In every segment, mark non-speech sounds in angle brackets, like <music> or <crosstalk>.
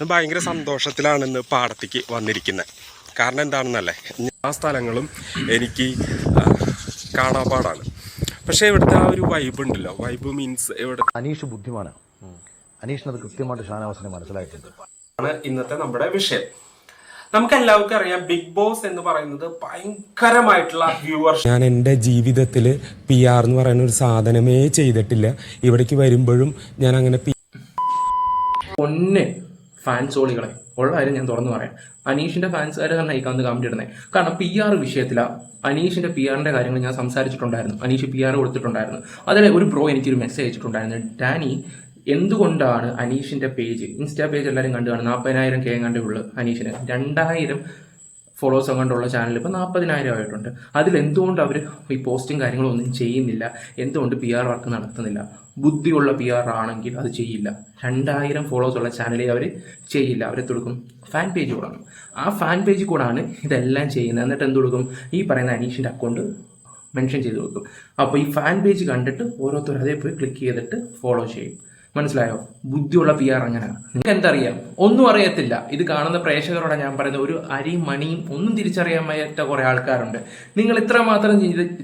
ഇന്ന് ഭയങ്കര സന്തോഷത്തിലാണ് ഇന്ന് പാടത്തേക്ക് വന്നിരിക്കുന്നത് കാരണം എന്താണെന്നല്ലേ? ആ സ്ഥലങ്ങളും എനിക്ക് കാണാപാടാണ് പക്ഷേ ഇവിടുത്തെ ആ ഒരു വൈബ് ഉണ്ടല്ലോ. വൈബ് മീൻസ് ഇവിടെ അനീഷ് ബുദ്ധിമാണ്. അനീഷിന് അത് കൃത്യമായിട്ട് ഷാനവാസിനെ മനസ്സിലായിട്ടുണ്ട്. ആണ് ഇന്നത്തെ നമ്മുടെ വിഷയം. നമുക്ക് എല്ലാവർക്കും അറിയാം ബിഗ് ബോസ് എന്ന് പറയുന്നത് ഭയങ്കരമായിട്ടുള്ള വ്യൂവർഷിപ്പ് ഞാൻ എന്റെ ജീവിതത്തിൽ പി ആർ എന്ന് പറയുന്ന ഒരു സാധനമേ ചെയ്തിട്ടില്ല. ഇവിടേക്ക് വരുമ്പോഴും ഞാൻ അങ്ങനെ പി പൊന്ന്. ഫാൻസോളികളെ ഉള്ള കാര്യം ഞാൻ തുറന്നു പറയാം. അനീഷിന്റെ ഫാൻസുകാരെ തന്നെ ഈ കന്ന് ഇടുന്നത് കാരണം പി ആർ വിഷയത്തിലാണ് അനീഷിന്റെ പി ആറിന്റെ കാര്യങ്ങൾ ഞാൻ സംസാരിച്ചിട്ടുണ്ടായിരുന്നു. അനീഷ് പി ആർ കൊടുത്തിട്ടുണ്ടായിരുന്നു. അതിൽ ഒരു ബ്രോ എനിക്കൊരു മെസ്സേജ് അയച്ചിട്ടുണ്ടായിരുന്നു. ഡാനി എന്തുകൊണ്ടാണ് അനീഷിന്റെ പേജ് ഇൻസ്റ്റാ പേജ് എല്ലാവരും കണ്ടു കാണും നാൽപ്പതിനായിരം കെ കണ്ടേ ഉള്ളു അനീഷിന്. രണ്ടായിരം ഫോളോവേഴ്സ് അങ്ങോട്ടുള്ള ചാനൽ ഇപ്പോൾ നാൽപ്പതിനായിരം ആയിട്ടുണ്ട്. അതിൽ എന്തുകൊണ്ട് അവർ ഈ പോസ്റ്റും കാര്യങ്ങളും ഒന്നും ചെയ്യുന്നില്ല? എന്തുകൊണ്ട് പി ആർ വർക്ക് നടത്തുന്നില്ല? ബുദ്ധിയുള്ള പി ആർ ആണെങ്കിൽ അത് ചെയ്യില്ല. രണ്ടായിരം ഫോളോവേഴ്സ് ഉള്ള ചാനലിൽ അവർ ചെയ്യില്ല. അവരെ കൊടുക്കും? ഫാൻ പേജ് കൊടുക്കും ആ ഫാൻ പേജ് കൂടാണ് ഇതെല്ലാം ചെയ്യുന്നത്. എന്നിട്ട് എന്ത് കൊടുക്കും? ഈ പറയുന്ന അനീഷിന്റെ അക്കൗണ്ട് മെൻഷൻ ചെയ്ത് കൊടുക്കും. അപ്പോൾ ഈ ഫാൻ പേജ് കണ്ടിട്ട് ഓരോരുത്തർ അതേ പോയി ക്ലിക്ക് ചെയ്തിട്ട് ഫോളോ ചെയ്യും. മനസ്സിലായോ? ബുദ്ധിയുള്ള പി ആർ അങ്ങനെ നിങ്ങൾക്ക് എന്തറിയാം ഒന്നും അറിയത്തില്ല. ഇത് കാണുന്ന പ്രേക്ഷകരോടെ ഞാൻ പറയുന്നത്. ഒരു അരിയും മണിയും ഒന്നും തിരിച്ചറിയാൻ വയ്യാത്ത കുറെ ആൾക്കാരുണ്ട്. നിങ്ങൾ ഇത്ര മാത്രം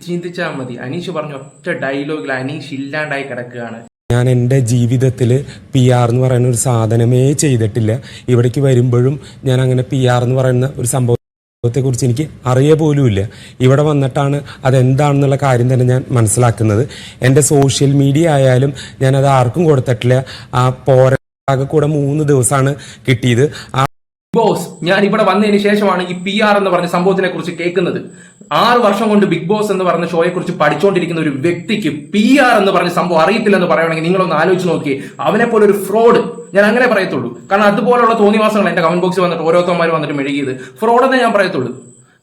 ചിന്തിച്ചാൽ മതി. അനീഷ് പറഞ്ഞ ഒറ്റ ഡയലോഗിൽ അനീഷ് ഇല്ലാണ്ടായി കിടക്കുകയാണ്. ഞാൻ എന്റെ ജീവിതത്തിൽ പി ആർ എന്ന് പറയുന്ന ഒരു സാധനമേ ചെയ്തിട്ടില്ല. ഇവിടേക്ക് വരുമ്പോഴും ഞാൻ അങ്ങനെ പി ആർ എന്ന് പറയുന്ന ഒരു സംഭവത്തെക്കുറിച്ച് എനിക്ക് അറിയ പോലുമില്ല ഇവിടെ വന്നിട്ടാണ് അതെന്താണെന്നുള്ള കാര്യം തന്നെ ഞാൻ മനസ്സിലാക്കുന്നത്. എന്റെ സോഷ്യൽ മീഡിയ ആയാലും ഞാനത് ആർക്കും കൊടുത്തിട്ടില്ല. ആ പോരാകെ കൂടെ മൂന്ന് ദിവസമാണ് കിട്ടിയത്. ആ ബോസ് ഞാൻ ഇവിടെ വന്നതിന് ശേഷമാണ് ഈ പി ആർ എന്ന് പറഞ്ഞ സംഭവത്തിനെ കുറിച്ച് കേൾക്കുന്നത്. ആറ് വർഷം കൊണ്ട് ബിഗ് ബോസ് എന്ന് പറഞ്ഞ ഷോയെ കുറിച്ച് പഠിച്ചുകൊണ്ടിരിക്കുന്ന ഒരു വ്യക്തിക്ക് പി ആർ എന്ന് പറഞ്ഞ സംഭവം അറിയത്തില്ലെന്ന് പറയുകയാണെങ്കിൽ നിങ്ങളൊന്ന് ആലോചിച്ച് നോക്കി അവനെ പോലെ ഒരു ഫ്രോഡ് ഞാൻ അങ്ങനെ പറയത്തുള്ളൂ. കാരണം അതുപോലുള്ള തോന്നിവാസങ്ങൾ എന്റെ കമന്റ് ബോക്സിൽ വന്നിട്ട് ഓരോരുത്തന്മാർ വന്നിട്ട് മെഴുകിയത് ഫ്രോഡെന്നേ ഞാൻ പറയത്തുള്ളൂ.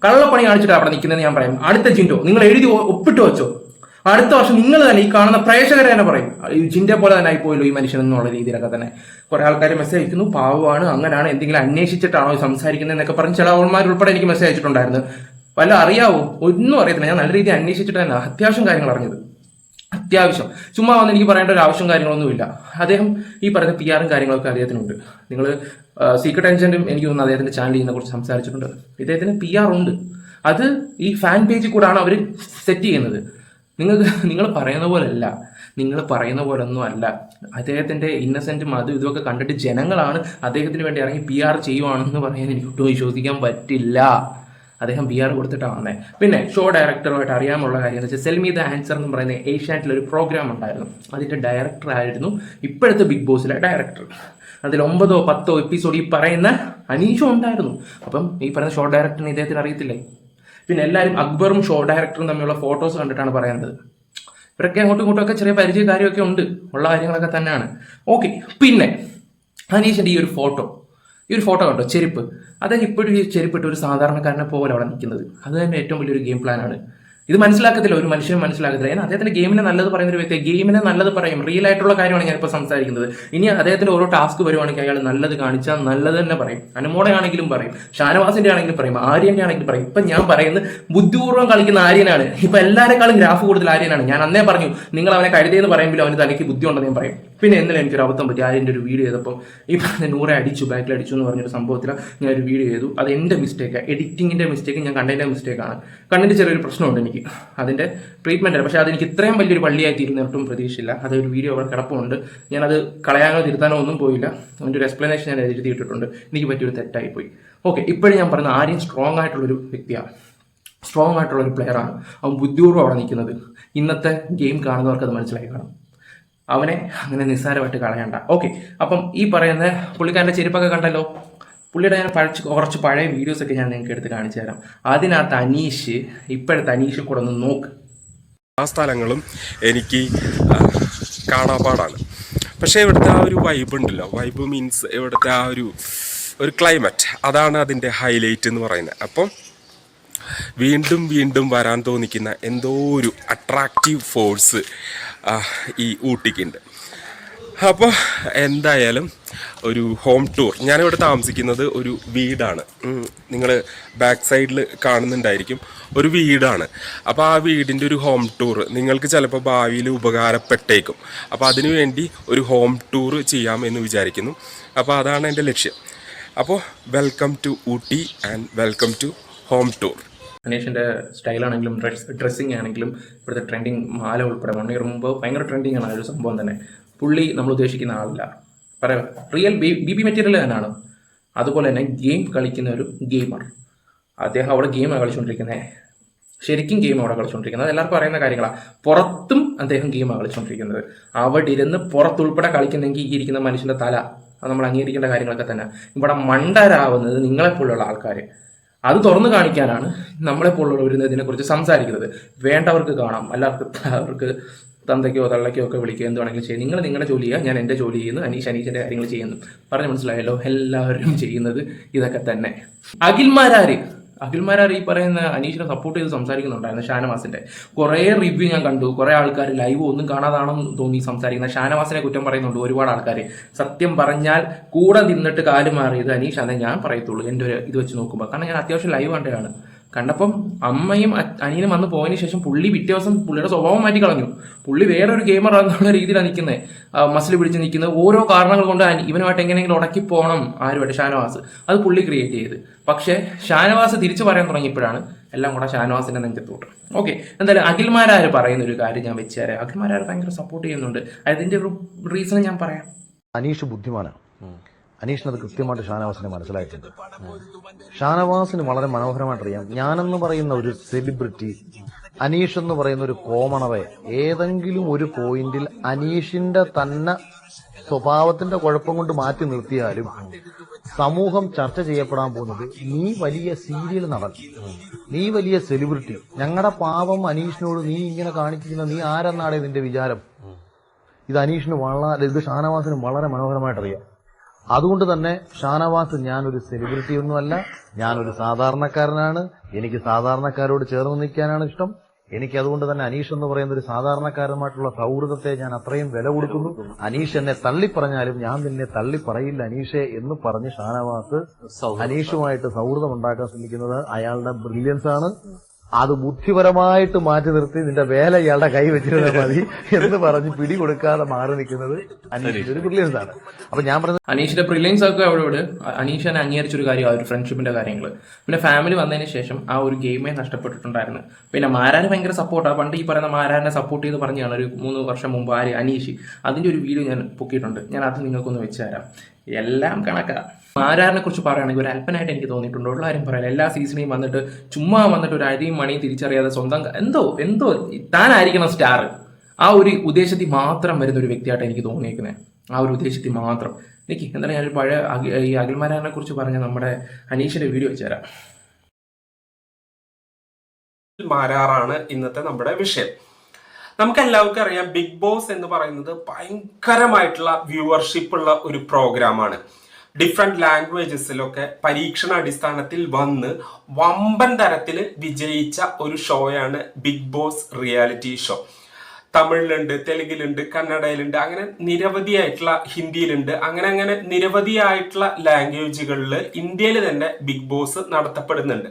കള്ളപ്പണി കാണിച്ചിട്ട് അവിടെ നിൽക്കുന്നത് ഞാൻ പറയാം. അടുത്ത ചിന്തോ നിങ്ങൾ എഴുതി ഒപ്പിട്ട് വെച്ചോ. അടുത്ത വർഷം നിങ്ങൾ തന്നെ ഈ കാണുന്ന പ്രേക്ഷകരെ തന്നെ പറയും. ജിന്റെ പോലെ തന്നെ ആയിപ്പോയല്ലോ ഈ മനുഷ്യൻ എന്നുള്ള രീതിയിലൊക്കെ തന്നെ. കുറെ ആൾക്കാർ മെസ്സേജ് അയക്കുന്നു. പാവമാണ് അങ്ങനെയാണ് എന്തെങ്കിലും അന്വേഷിച്ചിട്ടാണോ സംസാരിക്കുന്നത് എന്നൊക്കെ പറഞ്ഞ് ചില അവന്മാർ ഉൾപ്പെടെ എനിക്ക് മെസ്സേജ് അയച്ചിട്ടുണ്ടായിരുന്നു. വല്ല അറിയാവോ? ഒന്നും അറിയത്തില്ല. ഞാൻ നല്ല രീതിയിൽ അന്വേഷിച്ചിട്ട് തന്നെ അത്യാവശ്യം കാര്യങ്ങൾ അറിഞ്ഞത്. അത്യാവശ്യം. ചുമ്മാ വന്ന് എനിക്ക് പറയേണ്ട ഒരു ആവശ്യം കാര്യങ്ങളൊന്നുമില്ല. അദ്ദേഹം ഈ പറയുന്ന പി ആറും കാര്യങ്ങളൊക്കെ അദ്ദേഹത്തിനുണ്ട്. നിങ്ങൾ സീക്രട്ട് ഏജന്റും എനിക്ക് തോന്നുന്നു അദ്ദേഹത്തിന്റെ ചാനലിൽ ഇതിനെ കുറിച്ച് സംസാരിച്ചിട്ടുണ്ട്. ഇദ്ദേഹത്തിന് പി ആർ ഉണ്ട്. അത് ഈ ഫാൻ പേജിൽ കൂടാണ് അവർ സെറ്റ് ചെയ്യുന്നത്. നിങ്ങൾക്ക് <laughs> നിങ്ങൾ പറയുന്ന പോലല്ല. നിങ്ങൾ പറയുന്ന പോലെ ഒന്നും അല്ല. അദ്ദേഹത്തിന്റെ ഇന്നസെന്റും അതും ഇതുമൊക്കെ കണ്ടിട്ട് ജനങ്ങളാണ് അദ്ദേഹത്തിന് വേണ്ടി ഇറങ്ങി പി ആർ ചെയ്യുവാണെന്ന് പറയാൻ എനിക്ക് ഒട്ടും വിശ്വസിക്കാൻ പറ്റില്ല. അദ്ദേഹം ബി ആർ കൊടുത്തിട്ടാണ്. പിന്നെ ഷോ ഡയറക്ടറുമായിട്ട് അറിയാമുള്ള കാര്യം എന്ന് വെച്ചാൽ സെൽമി ദ ആൻസർ എന്ന് പറയുന്ന ഏഷ്യാനെറ്റിൽ ഒരു പ്രോഗ്രാം ഉണ്ടായിരുന്നു. അതിന്റെ ഡയറക്ടർ ആയിരുന്നു ഇപ്പോഴത്തെ ബിഗ് ബോസിലെ ഡയറക്ടർ അതിൽ ഒമ്പതോ പത്തോ എപ്പിസോഡ് ഈ പറയുന്ന അനീഷും ഉണ്ടായിരുന്നു. അപ്പം ഈ പറയുന്ന ഷോ ഡയറക്ടറിന് ഇദ്ദേഹത്തിന് അറിയത്തില്ലേ? പിന്നെ എല്ലാവരും അക്ബറും ഷോ ഡയറക്ടറും തമ്മിലുള്ള ഫോട്ടോസ് കണ്ടിട്ടാണ് പറയുന്നത്. ഇവരൊക്കെ അങ്ങോട്ടും ഇങ്ങോട്ടും ഒക്കെ ചെറിയ പരിചയ ഉണ്ട്. ഉള്ള കാര്യങ്ങളൊക്കെ തന്നെയാണ്. ഓക്കെ പിന്നെ അനീഷിന്റെ ഈ ഒരു ഫോട്ടോ. ഈ ഒരു ഫോട്ടോ കണ്ടോ? ചെരുപ്പ്. അദ്ദേഹം ഇപ്പോഴും ഈ ചെരുപ്പിട്ട് ഒരു സാധാരണക്കാരനെ പോലെ അവിടെ നിൽക്കുന്നത്. അത് തന്നെ ഏറ്റവും വലിയൊരു ഗെയിം പ്ലാനാണ്. ഇത് മനസ്സിലാക്കത്തില്ല ഒരു മനുഷ്യൻ മനസ്സിലാക്കത്തില്ല. ഞാൻ അദ്ദേഹത്തിന്റെ ഗെയിമിനെ നല്ലത് പറയുന്ന ഒരു വ്യക്തി ഗെയിമിനെ നല്ലത് പറയും. റിയൽ ആയിട്ടുള്ള കാര്യമാണ് ഞാനിപ്പോൾ സംസാരിക്കുന്നത്. ഇനി അദ്ദേഹത്തിന്റെ ഓരോ ടാസ്ക് വരുവാണെങ്കിൽ അയാൾ നല്ലത് കാണിച്ചാൽ നല്ലത് തന്നെ പറയും. അനുമോടയാണെങ്കിലും പറയും. ഷാനവാസിന്റെ ആണെങ്കിലും പറയും. ആര്യന്റെ ആണെങ്കിലും പറയും. ഇപ്പൊ ഞാൻ പറയുന്നത് ബുദ്ധിപൂർവം കളിക്കുന്ന ആര്യനാണ്. ഇപ്പൊ എല്ലാവരെക്കാളും ഗ്രാഫ് കൂടുതൽ ആര്യനാണ്. ഞാൻ അന്നേ പറഞ്ഞു നിങ്ങൾ അവനെ കഴുതിയെന്ന് പറയുമ്പോൾ അവന് തലയ്ക്ക് ബുദ്ധി ഉണ്ടെന്ന് ഞാൻ പറയും. പിന്നെ ഇന്നലെ എനിക്കൊരു അബദ്ധം പറ്റി. അതിന്റെ ഒരു വീഡിയോ ചെയ്തപ്പോൾ ഈ പറഞ്ഞ നൂറെ അടിച്ചു ബാക്കിൽ അടിച്ചു എന്ന് പറഞ്ഞൊരു സംഭവത്തിൽ ഞാൻ ഒരു വീഡിയോ ചെയ്തു. അത് എന്റെ മിസ്റ്റേക്കാണ് എഡിറ്റിങ്ങിന്റെ മിസ്റ്റേക്ക് ഞാൻ കണ്ടതിന്റെ മിസ്റ്റേക്കാണ് കണ്ടിന്റെ ചെറിയൊരു പ്രശ്നമുണ്ട് എനിക്ക്. അതിന്റെ ട്രീറ്റ്മെന്റ് ആണ് പക്ഷെ അതെനിക്ക് ഇത്രയും വലിയൊരു പള്ളിയായി തീരുന്ന ഒട്ടും പ്രതീക്ഷയില്ല. അതൊരു വീഡിയോ അവിടെ കിടപ്പുണ്ട്. ഞാനത് കളയാനോ തിരുത്താനോ ഒന്നും പോയില്ല. അതിന്റെ ഒരു എക്സ്പ്ലനേഷൻ ഞാൻ എഴുതിയിട്ടിട്ടുണ്ട് എനിക്ക് പറ്റിയൊരു തെറ്റായി പോയി. ഓക്കെ ഇപ്പോഴും ഞാൻ പറയുന്നത് ആരെയും സ്ട്രോങ് ആയിട്ടുള്ളൊരു വ്യക്തിയാണ്. സ്ട്രോങ് ആയിട്ടുള്ള ഒരു പ്ലെയറാണ് അവൻ ബുദ്ധിപൂർവം അവിടെ നിൽക്കുന്നത്. ഇന്നത്തെ ഗെയിം കാണുന്നവർക്ക് അത് മനസ്സിലായി കാണും. അവനെ അങ്ങനെ നിസ്സാരമായിട്ട് കളയണ്ട. ഓക്കെ അപ്പം ഈ പറയുന്ന പുള്ളിക്കാരന്റെ ചെരുപ്പൊക്കെ കണ്ടല്ലോ? പുള്ളിയുടെ ഞാൻ പഴച്ച് കുറച്ച് പഴയ വീഡിയോസൊക്കെ ഞാൻ നിങ്ങൾക്ക് എടുത്ത് കാണിച്ചു തരാം. അതിനകത്ത് അനീഷ് ഇപ്പോഴത്തെ അനീഷ് കൂടെ ഒന്ന് നോക്ക്. ആ സ്ഥലങ്ങളും എനിക്ക് കാണാപാടാണ്. പക്ഷേ ഇവിടുത്തെ ആ ഒരു വൈബ് ഉണ്ടല്ലോ. വൈബ് മീൻസ് ഇവിടുത്തെ ആ ഒരു ഒരു ക്ലൈമറ്റ് അതാണ് അതിന്റെ ഹൈലൈറ്റ് എന്ന് പറയുന്നത്. അപ്പം വീണ്ടും വീണ്ടും വരാൻ തോന്നിക്കുന്ന എന്തോ ഒരു അട്രാക്റ്റീവ് ഫോഴ്സ് ഈ ഊട്ടിക്കുണ്ട്. അപ്പോൾ എന്തായാലും ഒരു ഹോം ടൂർ ഞാനിവിടെ താമസിക്കുന്നത് ഒരു വീടാണ്. നിങ്ങൾ ബാക്ക് സൈഡിൽ കാണുന്നുണ്ടായിരിക്കും. ഒരു വീടാണ്. അപ്പോൾ ആ വീടിന്റെ ഒരു ഹോം ടൂർ നിങ്ങൾക്ക് ചിലപ്പോൾ ഭാവിയിൽ ഉപകാരപ്പെട്ടേക്കും. അപ്പോൾ അതിനുവേണ്ടി ഒരു ഹോം ടൂർ ചെയ്യാം എന്ന് വിചാരിക്കുന്നു. അപ്പോൾ അതാണ് എന്റെ ലക്ഷ്യം. അപ്പോൾ welcome to Ooty and welcome to home tour അനീഷിന്റെ സ്റ്റൈലാണെങ്കിലും ഡ്രസ് ഡ്രസ്സിങ് ആണെങ്കിലും ഇവിടുത്തെ ട്രെൻഡിങ് മാല ഉൾപ്പെടെ വൺ ഇയർ മുമ്പ് ഭയങ്കര ട്രെൻഡിങ് ആണ് ആ ഒരു സംഭവം തന്നെ. പുള്ളി നമ്മൾ ഉദ്ദേശിക്കുന്ന ആളല്ല. പറയാം റിയൽ ബി ബി മെറ്റീരിയൽ തന്നെയാണ്. അതുപോലെ തന്നെ ഗെയിം കളിക്കുന്ന ഒരു ഗെയിമർ അദ്ദേഹം അവിടെ ഗെയിമാണ് കളിച്ചുകൊണ്ടിരിക്കുന്നത് ശരിക്കും ഗെയിം അവിടെ കളിച്ചുകൊണ്ടിരിക്കുന്നത് എല്ലാവർക്കും അറിയുന്ന കാര്യങ്ങളാണ് പുറത്തും അദ്ദേഹം ഗെയിമാണ് കളിച്ചുകൊണ്ടിരിക്കുന്നത് അവിടെ ഇരുന്ന് പുറത്തുൾപ്പെടെ കളിക്കുന്നെങ്കിൽ ഈ ഇരിക്കുന്ന മനുഷ്യന്റെ തല. അത് നമ്മൾ അംഗീകരിക്കേണ്ട കാര്യങ്ങളൊക്കെ തന്നെ. ഇവിടെ മണ്ടരാവുന്നത് നിങ്ങളെപ്പോലുള്ള ആൾക്കാർ അത് തുറന്നു കാണിക്കാനാണ് നമ്മളെപ്പോലുള്ളവർ ഇതിനെക്കുറിച്ച് സംസാരിക്കുന്നത്. വേണ്ടവർക്ക് കാണാം. അല്ലാത്ത അവർക്ക് തന്തയ്ക്കോ തള്ളയ്ക്കോ ഒക്കെ വിളിക്കുക. എന്ത് വേണമെങ്കിലും നിങ്ങൾ നിങ്ങളുടെ ജോലി ചെയ്യുക. ഞാൻ എന്റെ ജോലി ചെയ്യുന്നു. അനീഷ് അനീഷിന്റെ കാര്യങ്ങൾ ചെയ്യുന്നു. പറഞ്ഞു മനസ്സിലായല്ലോ. എല്ലാവരും ചെയ്യുന്നത് ഇതൊക്കെ തന്നെ. അഖിൽമാരാര് അഖിൽമാരാർ ഈ പറയുന്ന അനീഷിനെ സപ്പോർട്ട് ചെയ്ത് സംസാരിക്കുന്നുണ്ടായിരുന്നു ഷാനവാസിന്റെ. കുറേ റിവ്യൂ ഞാൻ കണ്ടു. കുറേ ആൾക്കാർ ലൈവ് ഒന്നും കാണാതാണെന്ന് തോന്നി സംസാരിക്കുന്ന ഷാനവാസിനെ കുറ്റം പറയുന്നുണ്ട് ഒരുപാട് ആൾക്കാർ. സത്യം പറഞ്ഞാൽ കൂടെ നിന്നിട്ട് കാൽ മാറിയത് അനീഷ് അതെ ഞാൻ പറയത്തുള്ളൂ. എന്റെ ഒരു ഇത് വെച്ച് നോക്കുമ്പോൾ കാരണം ഞാൻ അത്യാവശ്യം ലൈവ് കണ്ടതാണ്. കണ്ടപ്പം അമ്മയും അനിയനും വന്ന് പോയതിനു ശേഷം പുള്ളി പിറ്റേ ദിവസം പുള്ളിയുടെ സ്വഭാവം മാറ്റി കളഞ്ഞു. പുള്ളി വേറൊരു ഗെയിമർ എന്നുള്ള രീതിയിലാണ് നിൽക്കുന്നത് മസിൽ പിടിച്ച് നിൽക്കുന്നത് ഓരോ കാരണങ്ങൾ കൊണ്ട് ഇവനുമായിട്ട് എങ്ങനെയെങ്കിലും ഉടക്കി പോകണം ആരുമായിട്ട് ഷാനവാസ്. അത് പുള്ളി ക്രിയേറ്റ് ചെയ്ത്. പക്ഷേ ഷാനവാസ് തിരിച്ചു പറയാൻ തുടങ്ങിയപ്പോഴാണ് എല്ലാം കൂടെ ഷാനവാസിന്റെ നെഞ്ചത്തോട്ട്. ഓക്കെ എന്തായാലും അഖിൽമാരാർ പറയുന്ന ഒരു കാര്യം ഞാൻ വെച്ചുതരാം അഖിൽമാരാർ ഭയങ്കര സപ്പോർട്ട് ചെയ്യുന്നുണ്ട്. അതിന്റെ ഒരു റീസൺ ഞാൻ പറയാം. അനീഷ് ബുദ്ധിമാനാണ്. അനീഷിനത് കൃത്യമായിട്ട് ഷാനവാസിന് മനസ്സിലായിട്ടുണ്ട്. ഷാനവാസിന് വളരെ മനോഹരമായിട്ട് അറിയാം ഞാനെന്ന് പറയുന്ന ഒരു സെലിബ്രിറ്റി അനീഷ് എന്ന് പറയുന്ന ഒരു കോമണറെ ഏതെങ്കിലും ഒരു പോയിന്റിൽ അനീഷിന്റെ തന്നെ സ്വഭാവത്തിന്റെ കുഴപ്പം കൊണ്ട് മാറ്റി നിർത്തിയാലും സമൂഹം ചർച്ച ചെയ്യപ്പെടാൻ പോകുന്നത് നീ വലിയ സീരിയൽ നടൻ നീ വലിയ സെലിബ്രിറ്റി ഞങ്ങളുടെ പാവം അനീഷിനോട് നീ ഇങ്ങനെ കാണിക്കുന്ന നീ ആരെന്നാണ് നിന്റെ വിചാരം? ഇത് അനീഷിന് വളരെ ഇത് ഷാനവാസിന് വളരെ മനോഹരമായിട്ട് അറിയാം അതുകൊണ്ട് തന്നെ ഷാനവാസ് ഞാനൊരു സെലിബ്രിറ്റി ഒന്നുമല്ല ഞാനൊരു സാധാരണക്കാരനാണ്. എനിക്ക് സാധാരണക്കാരോട് ചേർന്ന് നിൽക്കാനാണ് ഇഷ്ടം. എനിക്ക് അതുകൊണ്ട് തന്നെ അനീഷ് എന്ന് പറയുന്ന ഒരു സാധാരണക്കാരനുമായിട്ടുള്ള സൗഹൃദത്തെ ഞാൻ അത്രയും വില കൊടുക്കുന്നു. അനീഷ് എന്നെ തള്ളിപ്പറഞ്ഞാലും ഞാൻ നിന്നെ തള്ളി പറയില്ല അനീഷെ എന്ന് പറഞ്ഞ് ഷാനവാസ് അനീഷുമായിട്ട് സൗഹൃദം ഉണ്ടാക്കാൻ ശ്രമിക്കുന്നത് അയാളുടെ ബ്രില്യൻസ് ആണ്. അത് ബുദ്ധിപരമായിട്ട് മാറ്റി നിർത്തി നിന്റെ വേല ഇയാളുടെ കൈ വെച്ചിരുന്നാൽ മതി എന്ന് പറഞ്ഞ് പിടി കൊടുക്കാതെ മാറി നിൽക്കുന്നത് അനീഷ് ഒരു ആണ്. അപ്പൊ ഞാൻ പറഞ്ഞത് അനീഷിന്റെ ബ്രില്യൻസ് ഒക്കെ അവിടെ ഇവിടെ അംഗീകരിച്ച ഒരു കാര്യം ആ ഒരു ഫ്രണ്ട്ഷിപ്പിന്റെ കാര്യങ്ങൾ പിന്നെ ഫാമിലി വന്നതിന് ശേഷം ആ ഒരു ഗെയിമേ നഷ്ടപ്പെട്ടിട്ടുണ്ടായിരുന്നു. പിന്നെ മാരാന് ഭയങ്കര സപ്പോർട്ടാണ് പണ്ട് ഈ പറയുന്ന മാരാനെ സപ്പോർട്ട് ചെയ്ത് പറഞ്ഞാണ് ഒരു മൂന്ന് വർഷം മുമ്പ് ആര്? അനീഷ്. അതിന്റെ ഒരു വീഡിയോ ഞാൻ പൊക്കിയിട്ടുണ്ട്. ഞാൻ അത് നിങ്ങൾക്കൊന്ന് വെച്ചു തരാം. എല്ലാം കണക്കാ. മാരാറിനെ കുറിച്ച് പറയുകയാണെങ്കിൽ ഒരു അല്പനായിട്ട് എനിക്ക് തോന്നിയിട്ടുണ്ട്. ഉള്ള കാര്യം പറയാം. എല്ലാ സീസണിയും വന്നിട്ട് ചുമ്മാ വന്നിട്ട് ഒരു അരിയും മണിയും തിരിച്ചറിയാതെ സ്വന്തം എന്തോ എന്തോ താനായിരിക്കണം സ്റ്റാർ ആ ഒരു ഉദ്ദേശത്തിൽ മാത്രം വരുന്ന ഒരു വ്യക്തിയായിട്ട് എനിക്ക് തോന്നിയേക്കുന്നത് ആ ഒരു ഉദ്ദേശത്തിൽ മാത്രം. എനിക്ക് എന്തായാലും ഞാനൊരു പഴയ ഈ അഖിൽമാരാറിനെ കുറിച്ച് പറഞ്ഞ നമ്മുടെ അനീഷിന്റെ വീഡിയോ വെച്ചുതരാം മാരാറാണ് ഇന്നത്തെ നമ്മുടെ വിഷയം. നമുക്ക് എല്ലാവർക്കും അറിയാം ബിഗ് ബോസ് എന്ന് പറയുന്നത് ഭയങ്കരമായിട്ടുള്ള വ്യൂവർഷിപ്പ് ഉള്ള ഒരു പ്രോഗ്രാമാണ് ഡിഫറെന്റ് ലാംഗ്വേജസിലൊക്കെ പരീക്ഷണ അടിസ്ഥാനത്തിൽ വന്ന് വമ്പൻ തരത്തിൽ വിജയിച്ച ഒരു ഷോയാണ് ബിഗ് ബോസ് റിയാലിറ്റി ഷോ തമിഴിലുണ്ട് തെലുങ്കിലുണ്ട് കന്നഡയിലുണ്ട് അങ്ങനെ നിരവധിയായിട്ടുള്ള ഹിന്ദിയിലുണ്ട്. അങ്ങനെ അങ്ങനെ നിരവധിയായിട്ടുള്ള ലാംഗ്വേജുകളിൽ ഇന്ത്യയിൽ തന്നെ ബിഗ് ബോസ് നടത്തപ്പെടുന്നുണ്ട്.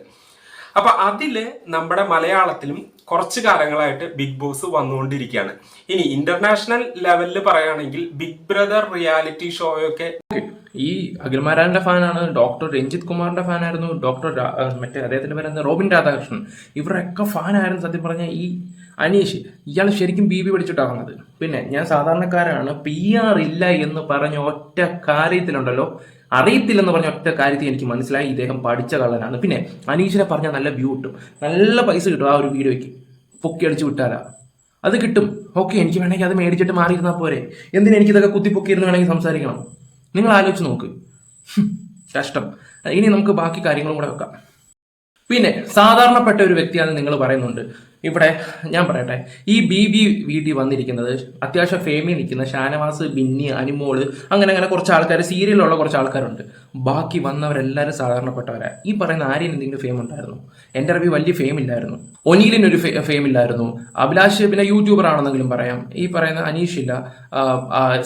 അപ്പൊ അതിൽ നമ്മുടെ മലയാളത്തിലും കുറച്ച് കാലങ്ങളായിട്ട് ബിഗ് ബോസ് വന്നുകൊണ്ടിരിക്കുകയാണ്. ഇനി ഇന്റർനാഷണൽ ലെവലിൽ പറയുകയാണെങ്കിൽ ബിഗ് ബ്രദർ റിയാലിറ്റി ഷോയൊക്കെ ഈ അഖിൽമാരാന്റെ ഫാനാണ് ഡോക്ടർ രഞ്ജിത് കുമാറിന്റെ ഫാനായിരുന്നു ഡോക്ടർ മറ്റേ അദ്ദേഹത്തിന്റെ പേര് റോബിൻ രാധാകൃഷ്ണൻ. ഇവരൊക്കെ ഫാനായിരുന്നു സത്യം പറഞ്ഞാൽ ഈ അനീഷ്. ഇയാൾ ശരിക്കും ബി ബി പഠിച്ചിട്ടാണ് വന്നത് പിന്നെ ഞാൻ സാധാരണക്കാരാണ്. പി ആർ ഇല്ല എന്ന് പറഞ്ഞ ഒറ്റ കാര്യത്തിലുണ്ടല്ലോ. അറിയത്തില്ലെന്ന് പറഞ്ഞ ഒറ്റ കാര്യത്തിൽ എനിക്ക് മനസ്സിലായി. ഇദ്ദേഹം പഠിച്ച കള്ളനാണ്. പിന്നെ അനീഷിനെ പറഞ്ഞാൽ നല്ല വ്യൂ കിട്ടും. നല്ല പൈസ കിട്ടും ആ ഒരു വീഡിയോയ്ക്ക്. പൊക്കി അടിച്ച് വിട്ടാലാ. അത് കിട്ടും. ഓക്കെ എനിക്ക് വേണമെങ്കിൽ അത് മേടിച്ചിട്ട് മാറിയിരുന്നാൽ പോരെ. എന്തിനാ എനിക്കിതൊക്കെ കുത്തിപ്പൊക്കിയിരുന്ന് വേണമെങ്കിൽ സംസാരിക്കണം? നിങ്ങൾ ആലോചിച്ച് നോക്ക്. കഷ്ടം. ഇനി നമുക്ക് ബാക്കി കാര്യങ്ങളും കൂടെ വെക്കാം. പിന്നെ സാധാരണപ്പെട്ട ഒരു വ്യക്തിയാണ് നിങ്ങൾ പറയുന്നുണ്ട്. ഇവിടെ ഞാൻ പറയട്ടെ ഈ ബി ബി വീട്ടിൽ വന്നിരിക്കുന്നത് അത്യാവശ്യം ഫേമിൽ നിൽക്കുന്ന ഷാനവാസ് ബിന്നി അനിമോൾ അങ്ങനെ അങ്ങനെ കുറച്ച് ആൾക്കാർ സീരിയലുള്ള കുറച്ച് ആൾക്കാരുണ്ട്. ബാക്കി വന്നവരെല്ലാവരും സാധാരണപ്പെട്ടവരാ. ഈ പറയുന്ന ആര്യൻ എന്തെങ്കിലും ഫെയിം ഉണ്ടായിരുന്നു? എന്റെ അറിവ് വലിയ ഫെയിം ഇല്ലായിരുന്നു. ഒനീലിന് ഒരു ഫെയിം ഇല്ലായിരുന്നു. അഭിലാഷ് പിന്നെ യൂട്യൂബർ ആണെന്നെങ്കിലും പറയാം. ഈ പറയുന്ന അനീഷ് ഇല്ല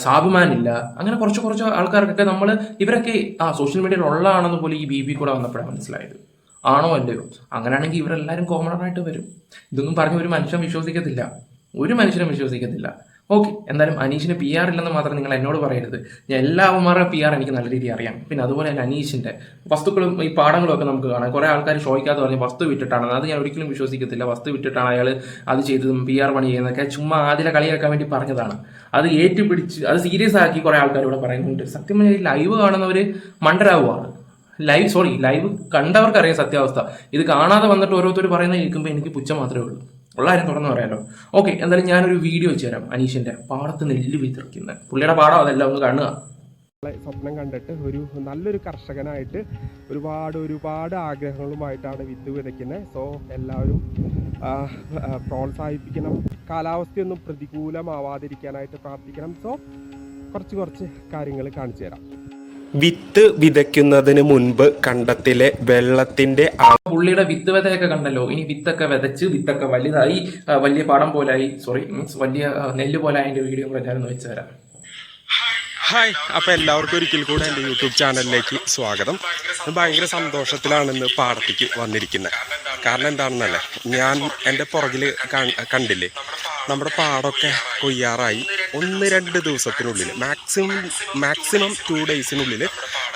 സാബുമാൻ ഇല്ല അങ്ങനെ കുറച്ച് കുറച്ച് ആൾക്കാർക്കൊക്കെ നമ്മൾ ഇവരൊക്കെ ആ സോഷ്യൽ മീഡിയയിൽ ഉള്ളതാണെന്ന് പോലും ഈ ബി ബി കൂടെ വന്നപ്പോഴാണ് മനസ്സിലായത്. ആണോ അല്ലയോ? അങ്ങനെയാണെങ്കിൽ ഇവരെല്ലാവരും ആയിട്ട് വരും. ഇതൊന്നും പറഞ്ഞ് ഒരു മനുഷ്യൻ വിശ്വസിക്കത്തില്ല. ഒരു മനുഷ്യനും വിശ്വസിക്കത്തില്ല. ഓക്കെ എന്തായാലും അനീഷിന് പി ആർ ഇല്ലെന്ന് മാത്രം നിങ്ങൾ എന്നോട് പറയരുത്. ഞാൻ എല്ലാവന്മാരുടെ പി ആർ എനിക്ക് നല്ല രീതിയിൽ അറിയാം. പിന്നെ അതുപോലെ തന്നെ അനീഷിന്റെ വസ്തുക്കളും ഈ പാടങ്ങളും ഒക്കെ നമുക്ക് കാണാം. കുറെ ആൾക്കാർ ചോദിക്കാതെ പറഞ്ഞ് വസ്തു വിട്ടിട്ടാണ് അത് ഞാൻ ഒരിക്കലും വിശ്വസിക്കത്തില്ല. വസ്തു വിട്ടിട്ടാണ് അയാൾ അത് ചെയ്തതും പി ആർ പണി ചെയ്യുന്നതൊക്കെ ചുമ്മാ ആദ്യം കളിയാക്കാൻ വേണ്ടി പറഞ്ഞതാണ്. അത് ഏറ്റുപിടിച്ച് അത് സീരിയസ് ആക്കി കുറെ ആൾക്കാർ ഇവിടെ പറയുന്നുണ്ട്. സത്യം ലൈവ് കാണുന്നവർ മണ്ടരാവുകയാണ് ലൈവ് സോറി ലൈവ് കണ്ടവർക്ക് അറിയാം സത്യാവസ്ഥ. ഇത് കാണാതെ വന്നിട്ട് ഓരോരുത്തർ പറയുന്നത് കേൾക്കുമ്പോൾ എനിക്ക് പുച്ഛം മാത്രമേ ഉള്ളൂ. ഉള്ള കാര്യം തുറന്നു പറയാലോ. ഓക്കെ എന്തായാലും ഞാനൊരു വീഡിയോ വെച്ച് തരാം അനീഷിന്റെ പാടത്ത് നെല്ല് വിതറിക്കുന്നത് പുള്ളിയുടെ പാടം അതല്ല ഒന്ന് കാണുക. സ്വപ്നം കണ്ടിട്ട് ഒരു നല്ലൊരു കർഷകനായിട്ട് ഒരുപാട് ഒരുപാട് ആഗ്രഹങ്ങളുമായിട്ടാണ് വിത്ത് വിതയ്ക്കുന്നത്. സോ എല്ലാവരും പ്രോത്സാഹിപ്പിക്കണം. കാലാവസ്ഥയൊന്നും പ്രതികൂലമാവാതിരിക്കാനായിട്ട് പ്രാർത്ഥിക്കണം. സോ കുറച്ച് കുറച്ച് കാര്യങ്ങൾ കാണിച്ചു തരാം. വിത്ത് വിതയ്ക്കുന്നതിന് മുൻപ് കണ്ടത്തിലെ വെള്ളത്തിന്റെ പുള്ളിയുടെ വിത്ത് വിതയൊക്കെ കണ്ടല്ലോ. ഇനി വിത്തൊക്കെ വിതച്ച് വിത്തൊക്കെ വലുതായി വലിയ പാടം പോലായി സോറി മീൻസ് വലിയ നെല്ല് പോലെ അതിന്റെ വീഡിയോ കൂടെ ഞാനൊന്ന് വെച്ചു തരാം. ഹായ് അപ്പോൾ എല്ലാവർക്കും ഒരിക്കൽ കൂടെ എന്റെ യൂട്യൂബ് ചാനലിലേക്ക് സ്വാഗതം. ഭയങ്കര സന്തോഷത്തിലാണ് ഇന്ന് പാടത്തേക്ക് വന്നിരിക്കുന്നത് കാരണം എന്താണെന്നല്ലേ ഞാൻ എന്റെ പുറകിൽ കണ്ടില്ലേ നമ്മുടെ പാടമൊക്കെ കൊയ്യാറായി ഒന്ന് രണ്ട് ദിവസത്തിനുള്ളിൽ മാക്സിമം മാക്സിമം ടു ഡേയ്സിനുള്ളിൽ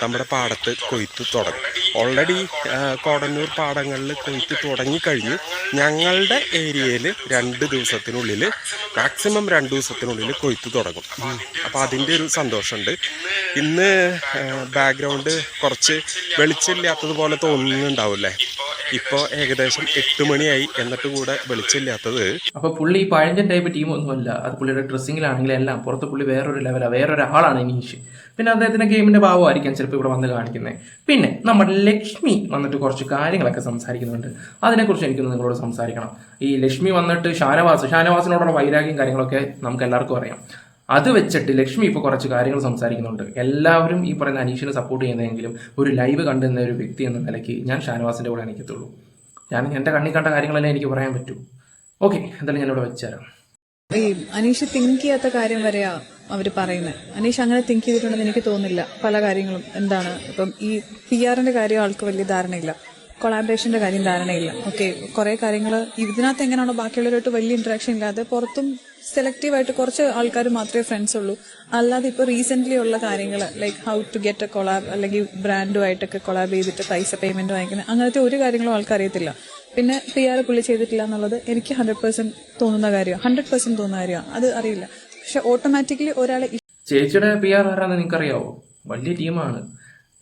നമ്മുടെ പാടത്ത് കൊയ്ത്ത് തുടങ്ങും. ഓൾറെഡി കോടന്നൂർ പാടങ്ങളിൽ കൊയ്ത്ത് തുടങ്ങിക്കഴിഞ്ഞ് ഞങ്ങളുടെ ഏരിയയിൽ രണ്ട് ദിവസത്തിനുള്ളിൽ മാക്സിമം രണ്ട് ദിവസത്തിനുള്ളിൽ കൊയ്ത്ത് തുടങ്ങും. അപ്പോൾ അതിന്റെ ഒരു സന്തോഷമുണ്ട്. ഇന്ന് ബാക്ക്ഗ്രൗണ്ട് കുറച്ച് വെളിച്ചമില്ലാത്തതുപോലെ തോന്നുന്നുണ്ടാവില്ലേ? ഇപ്പോൾ ഏകദേശം എട്ട് മണിയായി എന്നിട്ട് കൂടെ വെളിച്ചമില്ലാത്തത്. അപ്പോൾ പുള്ളി ഈ പഴഞ്ചൻ ടൈപ്പ് ടീം ഒന്നുമല്ല അത് പുള്ളിയുടെ ഡ്രസ്സിങ്ങിലാണെങ്കിലും എല്ലാം പുറത്ത് പുള്ളി വേറൊരു ലെവലാണ് വേറൊരാളാണ് ഇനീഷ് പിന്നെ അദ്ദേഹത്തിന്റെ ഗെയിമിന്റെ ഭാവമായിരിക്കാം ചിലപ്പോൾ ഇവിടെ വന്ന് കാണിക്കുന്നത് പിന്നെ നമ്മുടെ ലക്ഷ്മി വന്നിട്ട് കുറച്ച് കാര്യങ്ങളൊക്കെ സംസാരിക്കുന്നുണ്ട്. അതിനെക്കുറിച്ച് എനിക്കൊന്ന് നിങ്ങളോട് സംസാരിക്കണം. ഈ ലക്ഷ്മി വന്നിട്ട് ഷാനവാസ് ഷാനവാസിനോടുള്ള വൈരാഗ്യം കാര്യങ്ങളൊക്കെ നമുക്ക് എല്ലാവർക്കും അറിയാം. അത് വെച്ചിട്ട് ലക്ഷ്മി ഇപ്പോൾ കുറച്ച് കാര്യങ്ങൾ സംസാരിക്കുന്നുണ്ട്. എല്ലാവരും ഈ പറയുന്ന അനീഷിനെ സപ്പോർട്ട് ചെയ്യുന്നതെങ്കിലും ഒരു ലൈവ് കണ്ടുന്ന ഒരു വ്യക്തി എന്ന നിലയ്ക്ക് ഞാൻ ഷാനവാസിന്റെ കൂടെ എനിക്കത്തുള്ളൂ ഞാൻ എന്റെ കണ്ണി കണ്ട കാര്യങ്ങളെല്ലാം എനിക്ക് പറയാൻ പറ്റൂ. ഓക്കെ എന്തായാലും ഞാനിവിടെ വെച്ചുതരാം. ഈ അനീഷ് തിങ്ക് ചെയ്യാത്ത കാര്യം വരെയാ അവർ പറയുന്നത് അനീഷ് അങ്ങനെ തിങ്ക് ചെയ്തിട്ടുണ്ടെന്ന് എനിക്ക് തോന്നുന്നില്ല. പല കാര്യങ്ങളും എന്താണ്? ഇപ്പം ഈ പി ആറിന്റെ കാര്യം ആൾക്ക് വലിയ ധാരണയില്ല. കൊളാബറേഷന്റെ കാര്യം ധാരണയില്ല. ഓക്കെ കുറെ കാര്യങ്ങൾ ഇതിനകത്ത് എങ്ങനെയാണോ ബാക്കിയുള്ളവരുമായിട്ട് വലിയ ഇന്ററാക്ഷൻ ഇല്ലാതെ പുറത്തും സെലക്റ്റീവ് ആയിട്ട് കുറച്ച് ആൾക്കാർ മാത്രമേ ഫ്രണ്ട്സ് ഉള്ളൂ. അല്ലാതെ ഇപ്പോൾ റീസെന്റ് ഉള്ള കാര്യങ്ങൾ like how to get a collab അല്ലെങ്കിൽ ബ്രാൻഡുമായിട്ടൊക്കെ കൊളാബ് ചെയ്തിട്ട് പൈസ പേയ്മെന്റ് വാങ്ങിക്കുന്നത് അങ്ങനത്തെ ഒരു കാര്യങ്ങളും ആൾക്കാരിയത്തില്ല പിന്നെ പി ആർ പുള്ളി ചെയ്തിട്ടില്ല എന്നുള്ളത് എനിക്ക് ഹൺഡ്രഡ് പെർസെന്റ് തോന്നുന്ന കാര്യമാണ്. ഹൺഡ്രഡ് പെർസെന്റ് തോന്നുന്ന കാര്യമാണ്. അത് അറിയില്ല. പക്ഷെ ഓട്ടോമാറ്റിക്കലി ഒരാളെ ചേച്ചിയുടെ പി ആർ ആരാന്ന് നിനക്കറിയാവോ? വലിയ ടീമാണ്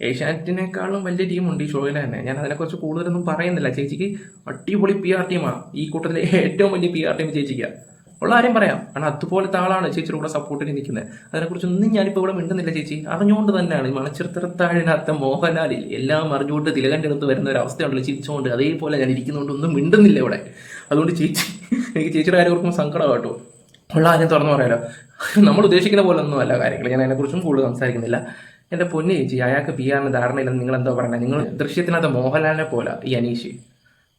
ഏഷ്യാനെറ്റിനേക്കാളും വലിയ ടീമുണ്ട് ഈ ഷോയിൽ തന്നെ. ഞാൻ അതിനെക്കുറിച്ച് കൂടുതലൊന്നും പറയുന്നില്ല. ചേച്ചിക്ക് അടിപൊളി പി ആർ ടീമാണ് ഈ കൂട്ടത്തിലെ ഏറ്റവും വലിയ പി ആർ ടീം ചേച്ചിക്കാണ് ഉള്ള ആരും പറയാം. കാരണം അതുപോലത്തെ ആളാണ് ചേച്ചിയുടെ കൂടെ സപ്പോർട്ടിന് നിൽക്കുന്നത്. അതിനെക്കുറിച്ചൊന്നും ഞാനിപ്പോൾ ഇവിടെ മിണ്ടുന്നില്ല ചേച്ചി. അറിഞ്ഞുകൊണ്ട് തന്നെയാണ് ഈ മണച്ചിറത്തിറത്താഴിനകത്തെ മോഹൻലാലിൽ എല്ലാം അറിഞ്ഞുകൊണ്ട് തിലകന്റെ അടുത്ത് വരുന്ന ഒരു അവസ്ഥയുണ്ടല്ലോ ചിരിച്ചുകൊണ്ട്. അതേപോലെ ഞാൻ ഇരിക്കുന്നതുകൊണ്ട് ഒന്നും മിണ്ടുന്നില്ല ഇവിടെ. അതുകൊണ്ട് ചേച്ചി എനിക്ക് ചേച്ചിയുടെ കാര്യം ഓർക്കുമ്പോൾ സങ്കടം കേട്ടോ. ഉള്ള കാര്യം തുറന്നു പറയാലോ. നമ്മൾ ഉദ്ദേശിക്കുന്ന പോലെ ഒന്നും അല്ല കാര്യങ്ങൾ. ഞാൻ അതിനെക്കുറിച്ചും കൂടുതൽ സംസാരിക്കുന്നില്ല. എന്റെ പൊന്നു ചേച്ചി അയാൾക്ക് പി ആറിന് ധാരണയില്ലെന്ന് നിങ്ങൾ എന്തോ പറയുന്നത് നിങ്ങൾ ദൃശ്യത്തിനകത്ത് മോഹൻലാലിനെ പോലെ ഈ അനീഷ്.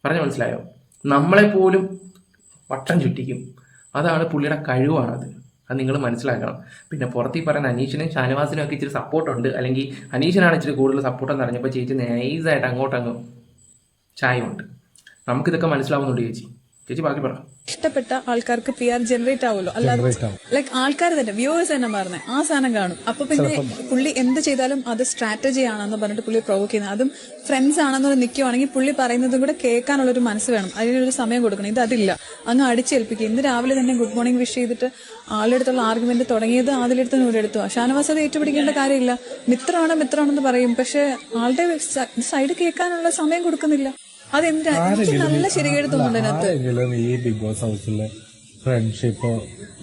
പറഞ്ഞു മനസ്സിലായോ? നമ്മളെ പോലും വട്ടം ചുറ്റിക്കും. അതാണ് പുള്ളിയുടെ കഴിവാണത് അത്. നിങ്ങൾ മനസ്സിലാക്കണം. പിന്നെ പുറത്തേ പറയുന്ന അനീഷിനും ഷാനവാസിനും ഒക്കെ ഇച്ചിരി സപ്പോർട്ടുണ്ട്. അല്ലെങ്കിൽ അനീഷിനാണ് ഇച്ചിരി കൂടുതൽ സപ്പോർട്ട് എന്ന് അറിഞ്ഞപ്പോൾ ചേച്ചി നൈസായിട്ട് അങ്ങോട്ടങ്ങ് ചായമുണ്ട് നമുക്കിതൊക്കെ മനസ്സിലാവുന്നുണ്ട് ചേച്ചി. ചേച്ചി ബാക്കി പറ. ഇഷ്ടപ്പെട്ട ആൾക്കാർക്ക് പി ആർ ജനറേറ്റ് ആവുമല്ലോ. അല്ലാതെ ലൈക് ആൾക്കാർ തന്നെ വ്യൂവേഴ്സ് തന്നെ പറഞ്ഞത് ആ സാധനം കാണും. അപ്പൊ പിന്നെ പുള്ളി എന്ത് ചെയ്താലും അത് സ്ട്രാറ്റജി ആണെന്ന് പറഞ്ഞിട്ട് പുള്ളി പ്രൊവോക്ക് ചെയ്യുന്നത് അതും ഫ്രണ്ട്സ് ആണെന്ന് നിൽക്കുവാണെങ്കിൽ പുള്ളി പറയുന്നതും കൂടെ കേൾക്കാനുള്ള ഒരു മനസ്സ് വേണം. അതിനൊരു സമയം കൊടുക്കണം. ഇത് അതില്ല. അങ്ങ് അടിച്ചേൽപ്പിക്കുക ഇന്ന് രാവിലെ തന്നെ ഗുഡ് മോർണിംഗ് വിഷ് ചെയ്തിട്ട് ആളുടെ അടുത്തുള്ള ആർഗ്യുമെന്റ് തുടങ്ങിയത് ആദിലെടുത്ത് നൂലെടുത്തു. ഷാനവാസ് അത് ഏറ്റുപിടിക്കേണ്ട കാര്യമില്ല. മിത്രമാണ് മിത്രമാണെന്ന് പറയും. പക്ഷെ ആളുടെ സൈഡ് കേൾക്കാനുള്ള സമയം കൊടുക്കുന്നില്ല. അതെന്താ? നല്ല ശരികേട് തോന്നുന്നുണ്ട് ഈ ബിഗ് ബോസ് ഹൗസിൽ ഫ്രണ്ട്ഷിപ്പ്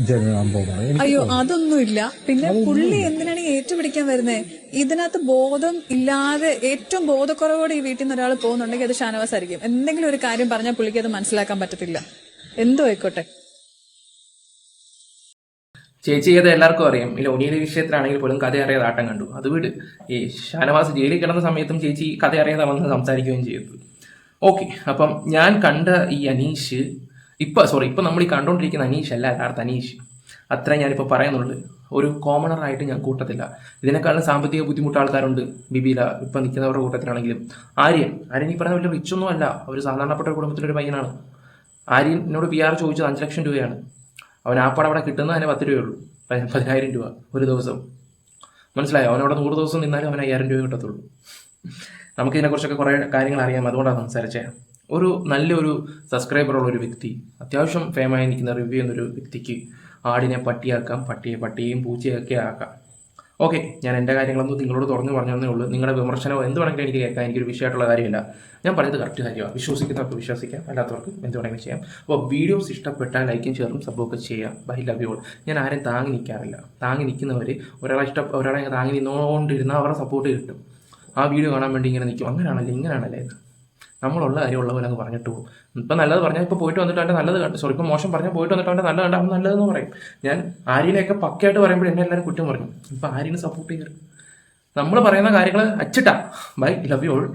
ജനറാൻ പോകുന്നത് അയ്യോ അതൊന്നുമില്ല. പിന്നെ പുള്ളി എന്തിനാണ് ഈ ഏറ്റുപിടിക്കാൻ വരുന്നത് ഇതിനകത്ത് ബോധം ഇല്ലാതെ ഏറ്റവും ബോധക്കുറവോടെ ഈ വീട്ടിൽ നിന്ന് ഒരാൾ പോകുന്നുണ്ടെങ്കിൽ അത് ഷാനവാസ് ആയിരിക്കും എന്തെങ്കിലും ഒരു കാര്യം പറഞ്ഞാൽ പുള്ളിക്ക് അത് മനസ്സിലാക്കാൻ പറ്റത്തില്ല. എന്തോ ആയിക്കോട്ടെ. ചേച്ചി അത് എല്ലാവർക്കും അറിയാം. ഇല്ല ലോണിയുടെ വിഷയത്തിലാണെങ്കിൽ പോലും കഥ അറിയാതെ ആട്ടം കണ്ടു. അത് വിട്. ഈ ഷാനവാസ് ജയിലിൽ കിടന്ന സമയത്തും ചേച്ചി കഥ അറിയാതെ വന്ന് സംസാരിക്കുകയും ചെയ്തു. ഓക്കെ അപ്പം ഞാൻ കണ്ട ഈ അനീഷ് ഇപ്പം സോറി ഇപ്പം നമ്മൾ ഈ കണ്ടുകൊണ്ടിരിക്കുന്ന അനീഷ് അല്ല യഥാർത്ഥ അനീഷ്. അത്ര ഞാനിപ്പോൾ പറയുന്നുള്ളൂ ഒരു കോമണറായിട്ട് ഞാൻ കൂട്ടത്തില്ല. ഇതിനേക്കാളും സാമ്പത്തിക ബുദ്ധിമുട്ട് ആൾക്കാരുണ്ട് ബിബിയില ഇപ്പം നിൽക്കുന്നവരുടെ കൂട്ടത്തിലാണെങ്കിലും. ആര്യൻ ആര്യൻ ഈ പറഞ്ഞ വലിയ റിച്ച് ഒന്നും അല്ല. ഒരു സാധാരണപ്പെട്ട കുടുംബത്തിലൊരു പയ്യനാണ്. ആര്യൻ എന്നോട് പി ആർ ചോദിച്ചത് അഞ്ച് ലക്ഷം രൂപയാണ്. അവൻ ആ പടം അവിടെ കിട്ടുന്നത് അതിന് പത്ത് രൂപയുള്ളൂ പതിനായിരം രൂപ ഒരു ദിവസം. മനസ്സിലായോ? അവനവിടെ നൂറ് ദിവസം നിന്നാലും അവൻ അയ്യായിരം രൂപ കിട്ടത്തുള്ളൂ. നമുക്കിതിനെക്കുറിച്ചൊക്കെ കുറേ കാര്യങ്ങൾ അറിയാം. അതുകൊണ്ടാണ് സംസാരിച്ചത് ഒരു നല്ലൊരു സബ്സ്ക്രൈബറുള്ള ഒരു വ്യക്തി അത്യാവശ്യം ഫേമായി നിൽക്കുന്ന റിവ്യൂ എന്നൊരു വ്യക്തിക്ക് ആടിനെ പട്ടിയാക്കാം പട്ടിയെ പട്ടിയെയും പൂച്ചയൊക്കെ ആക്കാം. ഓക്കെ ഞാൻ എന്റെ കാര്യങ്ങളൊന്നും നിങ്ങളോട് തുറന്നു പറഞ്ഞതേ ഉള്ളൂ. നിങ്ങളുടെ വിമർശനമോ എന്ത് വേണമെങ്കിലും എനിക്ക് കേൾക്കാൻ എനിക്കൊരു വിഷയമായിട്ടുള്ള കാര്യമില്ല. ഞാൻ പറഞ്ഞത് കറക്റ്റ് കാര്യമാണ്. വിശ്വസിക്കുന്നവർക്ക് വിശ്വസിക്കാം. അല്ലാത്തവർക്ക് എന്ത് വേണമെങ്കിലും ചെയ്യാം. അപ്പോൾ വീഡിയോസ് ഇഷ്ടപ്പെട്ടാൽ ലൈക്കും ഷെയറും സബ്ബൊക്കെ ചെയ്യാം. ബൈ ലവ് യു ഓൾ ഞാൻ ആരെയും താങ്ങി നിൽക്കാറില്ല. താങ്ങി നിൽക്കുന്നവർ ഒരാളെ ഇഷ്ടം ഒരാളെ താങ്ങി നിന്നുകൊണ്ടിരുന്നാൽ അവരുടെ സപ്പോർട്ട് കിട്ടും. ആ വീഡിയോ കാണാൻ വേണ്ടി ഇങ്ങനെ നിൽക്കും. അങ്ങനെയാണല്ലേ ഇങ്ങനെയാണല്ലേ എന്ന്. നമ്മളുള്ള കാര്യമുള്ള പോലെ അങ്ങ് പറഞ്ഞിട്ട് പോകും. ഇപ്പം നല്ലത് പറഞ്ഞാൽ ഇപ്പോൾ പോയിട്ട് വന്നിട്ട് നല്ലത് കണ്ടു സോറി ഇപ്പോൾ മോശം പറഞ്ഞാൽ പോയിട്ട് വന്നിട്ട് നല്ലത് കണ്ട് അവൻ നല്ലതെന്ന് പറയും. ഞാൻ ആര്യനെയൊക്കെ പക്കയായിട്ട് പറയുമ്പോൾ എന്നെ എല്ലാവരും കുറ്റം പറഞ്ഞു ഇപ്പം ആര്യനെ സപ്പോർട്ട് ചെയ്യരുത്. നമ്മൾ പറയുന്ന കാര്യങ്ങൾ അച്ചിട്ടാ. Bye love you all